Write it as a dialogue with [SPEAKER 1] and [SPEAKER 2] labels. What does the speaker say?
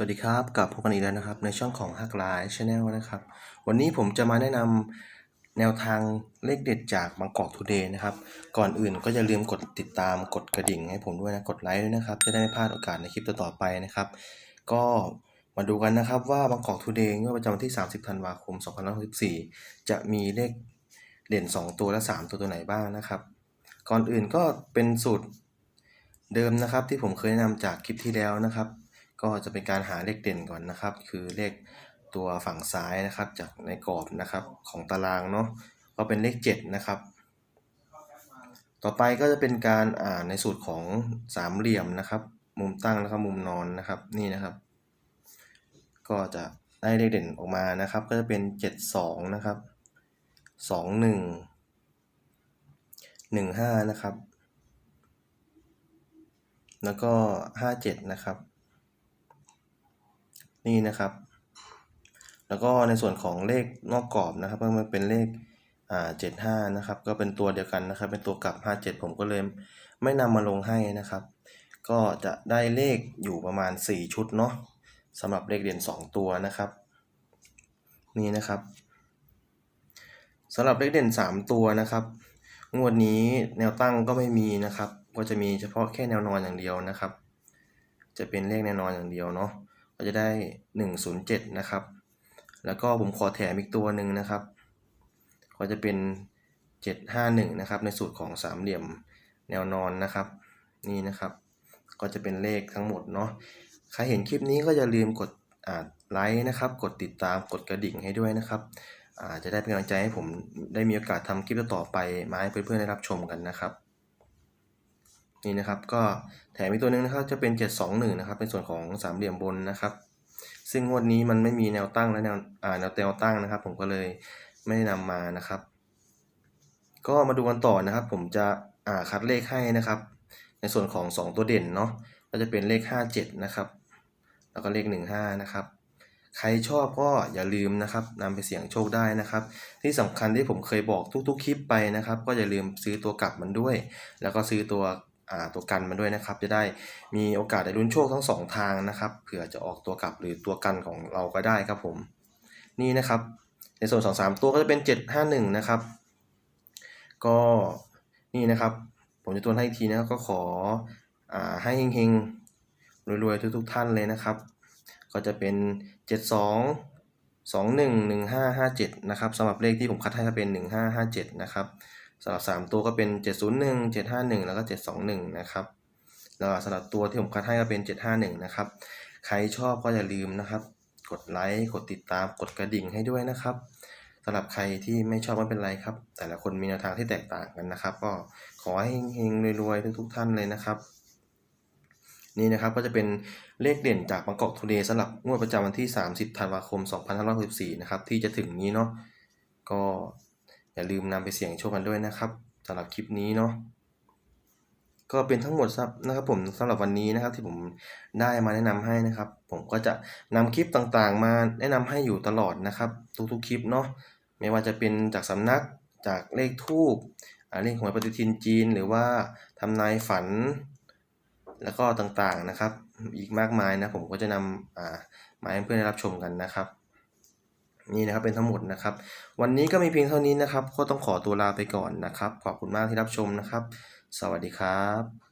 [SPEAKER 1] สวัสดีครับกลับพบกันอีกแล้วนะครับ ในช่องของฮักไลน์ชาแนลนะครับ วันนี้ผมจะมาแนะนำแนวทางเลขเด็ดจากบางกอกทูเดย์นะครับ ก่อนอื่นก็อย่าลืมกดติดตามกดกระดิ่งให้ผมด้วยนะ กดไลค์ด้วยนะครับ จะได้ไม่พลาดโอกาสในคลิปต่อๆไปนะครับ ก็มาดูกันนะครับว่าบางกอกทูเดย์งวดประจำวันที่ 30ธันวาคม2564จะมีเลขเด่น 2 ตัวและ 3 ตัวตัวไหนบ้างนะครับ ก่อนอื่นก็เป็นสูตรเดิมนะครับที่ผมเคยแนะนำจากคลิปที่แล้วนะครับ ก็จะเป็นการหาเลขเด่นก่อนนะครับ คือเลขตัวฝั่งซ้ายนะครับจากในกรอบนะครับของตารางเนาะก็เป็นเลข 7 นะครับ ต่อไปก็จะเป็นการอ่านในสูตรของสามเหลี่ยมนะครับ มุมตั้งแล้วก็มุมนอนนะครับนี่นะครับ ก็จะได้เลขเด่นออกมานะครับ ก็จะเป็น 72 นะครับ 21 15 นะครับ แล้วก็ 57 นะครับ นี่นะครับ แล้วก็ในส่วนของเลขนอกกรอบนะครับก็มันเป็นเลขอ่า75นะครับ ก็เป็นตัวเดียวกันนะครับ เป็นตัวกลับ 57 ผมก็เลยไม่นำมาลงให้นะครับ ก็จะได้เลขอยู่ประมาณ 4 ชุดเนาะสำหรับเลขเด่น 2 ตัวนะครับ นี่นะครับสำหรับเลขเด่น 3 ตัวนะครับ งวดนี้แนวตั้งก็ไม่มีนะครับ ก็จะมีเฉพาะแค่แนวนอนอย่างเดียวนะครับ จะเป็นเลขแนวนอนอย่างเดียวเนาะ ก็จะได้ 107 นะครับ แล้วก็ผมขอแถมอีกตัวหนึ่งนะครับ ก็จะเป็น 751 นะครับ ในสูตรของสามเหลี่ยมแนวนอนนะครับ นี่นะครับ ก็จะเป็นเลขทั้งหมดเนาะ ใครเห็นคลิปนี้ก็อย่าลืมกดไลค์นะครับ กดติดตาม กดกระดิ่งให้ด้วยนะครับจะได้เป็นกำลังใจให้ผมได้มีโอกาสทำคลิปต่อไปมาให้เพื่อนๆได้รับชมกันนะครับ นี่นะครับก็แถมอีกตัวหนึงนะครับจะเป็น 721 นะครับเป็นส่วนของสามเหลี่ยมบนนะครับ ซึ่งงวดนี้มันไม่มีแนวตั้งและแนวอ่าแนวแนวตั้งนะครับ ผมก็เลยไม่ได้นำมานะครับ ก็มาดูกันต่อนะครับ ผมจะอ่าคัดเลขให้นะครับ ในส่วนของ 2 ตัวเด่นเนาะก็จะเป็นเลข 57 นะครับ แล้วก็เลข 15 นะครับใครชอบก็อย่าลืมนะครับนำไปเสี่ยงโชคได้นะครับ ที่สำคัญที่ผมเคยบอกทุกๆคลิปไปนะครับ ก็อย่าลืมซื้อตัวกลับมันด้วย แล้วก็ซื้อตัว ตัวกันมันด้วยนะครับ จะได้มีโอกาสได้ลุ้นโชคทั้งสองทางนะครับเผื่อจะออกตัวกลับหรือตัวกันของเราก็ได้ครับผมนี่นะครับ ในส่วนสองสามตัวก็จะเป็นเจ็ดห้าหนึ่งนะครับ ก็นี่นะครับ ผมจะตัวให้อีกทีนะก็ขออ่าให้เฮงๆรวยๆทุกๆท่านเลยนะครับ ก็จะเป็นเจ็ดสองสองหนึ่งหนึ่งห้าห้าเจ็ดนะครับสำหรับเลขที่ผมคัดให้ก็เป็นหนึ่งห้าห้าเจ็ดนะครับ สำหรับ 3 ตัวก็เป็น 701 751 แล้วก็ 721 นะครับแล้วสำหรับตัวที่ผมคัดให้ก็เป็น 751 นะครับ ใครชอบก็อย่าลืมนะครับ กดไลค์กดติดตามกดกระดิ่งให้ด้วยนะครับสำหรับใครที่ไม่ชอบไม่เป็นไรครับ แต่ละคนมีแนวทางที่แตกต่างกันนะครับ ก็ขอให้เฮงๆรวยๆทุกๆท่านเลยนะครับ นี่นะครับก็จะเป็นเลขเด่นจากบางกอกทูเดย์สำหรับงวดประจำวันที่ 30 ธันวาคม 2564 นะครับที่จะถึงนี้เนาะก็ อย่าลืมนำไปเสี่ยงโชคกันด้วยนะครับสำหรับคลิปนี้เนาะก็เป็นทั้งหมดครับนะครับผมสำหรับวันนี้นะครับที่ผมได้มาแนะนำให้นะครับ ผมก็จะนำคลิปต่างๆ มาแนะนำให้อยู่ตลอดนะครับ ทุกๆคลิปเนาะไม่ว่าจะเป็นจากสำนักจากเลขทูบเลขหวยปฏิทินจีน หรือว่าทำนายฝัน แล้วก็ต่างๆนะครับ อีกมากมายนะผมก็จะนำมาให้เพื่อนได้รับชมกันนะครับ นี่นะครับเป็นทั้งหมดนะครับ วันนี้ก็มีเพียงเท่านี้นะครับ ก็ต้องขอตัวลาไปก่อนนะครับ ขอบคุณมากที่รับชมนะครับ สวัสดีครับ